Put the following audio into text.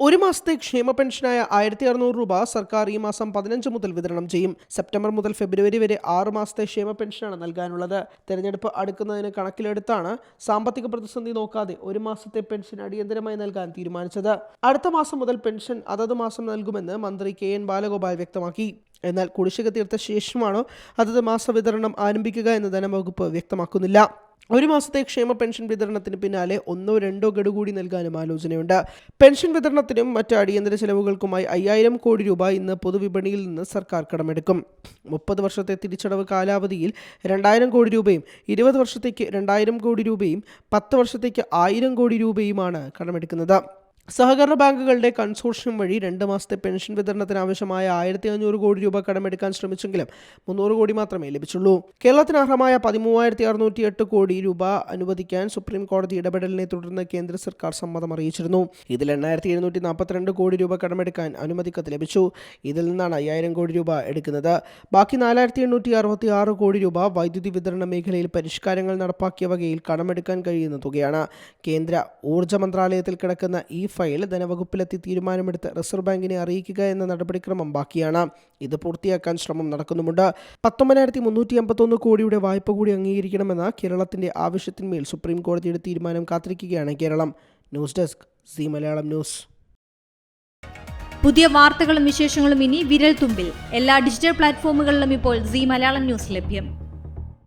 ഒരു മാസത്തെ ക്ഷേമ പെൻഷനായ ആയിരത്തി അറുന്നൂറ് രൂപ സർക്കാർ ഈ മാസം പതിനഞ്ച് മുതൽ വിതരണം ചെയ്യും. സെപ്റ്റംബർ മുതൽ ഫെബ്രുവരി വരെ ആറ് മാസത്തെ ക്ഷേമ പെൻഷനാണ് നൽകാനുള്ളത്. തെരഞ്ഞെടുപ്പ് അടുക്കുന്നതിന് കണക്കിലെടുത്താണ് സാമ്പത്തിക പ്രതിസന്ധി നോക്കാതെ ഒരു മാസത്തെ പെൻഷൻ അടിയന്തരമായി നൽകാൻ തീരുമാനിച്ചത്. അടുത്ത മാസം മുതൽ പെൻഷൻ അതത് മാസം നൽകുമെന്ന് മന്ത്രി കെ എൻ ബാലഗോപാൽ വ്യക്തമാക്കി. എന്നാൽ കുടിശ്ശിക തീർത്ത ശേഷമാണോ അതത് മാസ വിതരണം ആരംഭിക്കുക എന്ന് ധനവകുപ്പ് വ്യക്തമാക്കുന്നില്ല. ഒരു മാസത്തെ ക്ഷേമ പെൻഷൻ വിതരണത്തിന് പിന്നാലെ ഒന്നോ രണ്ടോ ഗഡു കൂടി നൽകാനും ആലോചനയുണ്ട്. പെൻഷൻ വിതരണത്തിനും മറ്റ് അടിയന്തര ചെലവുകൾക്കുമായി അയ്യായിരം കോടി രൂപ ഇന്ന് പൊതുവിപണിയിൽ നിന്ന് സർക്കാർ കടമെടുക്കും. മുപ്പത് വർഷത്തെ തിരിച്ചടവ് കാലാവധിയിൽ രണ്ടായിരം കോടി രൂപയും ഇരുപത് വർഷത്തേക്ക് രണ്ടായിരം കോടി രൂപയും പത്ത് വർഷത്തേക്ക് ആയിരം കോടി രൂപയുമാണ് കടമെടുക്കുന്നത്. സഹകരണ ബാങ്കുകളുടെ കൺസോർഷ്യം വഴി രണ്ട് മാസത്തെ പെൻഷൻ വിതരണത്തിന് ആവശ്യമായ ആയിരത്തി അഞ്ഞൂറ് കോടി രൂപ കടമെടുക്കാൻ ശ്രമിച്ചെങ്കിലും മുന്നൂറ് കോടി മാത്രമേ ലഭിച്ചുള്ളൂ. കേരളത്തിന് അർഹമായ പതിമൂവായിരത്തി അറുന്നൂറ്റി എട്ട് കോടി രൂപ അനുവദിക്കാൻ സുപ്രീം കോടതി ഇടപെടലിനെ തുടർന്ന് കേന്ദ്ര സർക്കാർ സമ്മതം അറിയിച്ചിരുന്നു. ഇതിൽ എണ്ണായിരത്തി എഴുന്നൂറ്റി നാൽപ്പത്തിരണ്ട് കോടി രൂപ കടമെടുക്കാൻ അനുമതിക്കത്ത് ലഭിച്ചു. ഇതിൽ നിന്നാണ് അയ്യായിരം കോടി രൂപ എടുക്കുന്നത്. ബാക്കി നാലായിരത്തി എണ്ണൂറ്റി അറുപത്തി ആറ് കോടി രൂപ വൈദ്യുതി വിതരണ മേഖലയിൽ പരിഷ്കാരങ്ങൾ നടപ്പാക്കിയ വകയിൽ കടമെടുക്കാൻ കഴിയുന്ന തുകയാണ്. കേന്ദ്ര ഊർജ മന്ത്രാലയത്തിൽ കിടക്കുന്ന ഈ ഫയൽ ധനവകുപ്പിലെത്തി തീരുമാനമെടുത്ത് റിസർവ് ബാങ്കിനെ അറിയിക്കുക എന്ന നടപടിക്രമം ബാക്കിയാണ്. ഇത് പൂർത്തിയാക്കാൻ ശ്രമം നടക്കുന്നുമുണ്ട്. പത്തൊമ്പതിനായിരത്തി മുന്നൂറ്റി അമ്പത്തൊന്ന് കോടിയുടെ വായ്പ കൂടി അംഗീകരിക്കണമെന്ന കേരളത്തിന്റെ ആവശ്യത്തിന്മേൽ സുപ്രീം കോടതിയുടെ തീരുമാനം കാത്തിരിക്കുകയാണ് Keralam. News desk C Malayalam news. പുതിയ വാർത്തകളും വിശേഷങ്ങളും ഇനി വിരൽ തുമ്പിൽ എല്ലാ ഡിജിറ്റൽ പ്ലാറ്റ്ഫോമുകളിലും ഇപ്പോൾ സി മലയാളം ന്യൂസ് ലഭ്യം.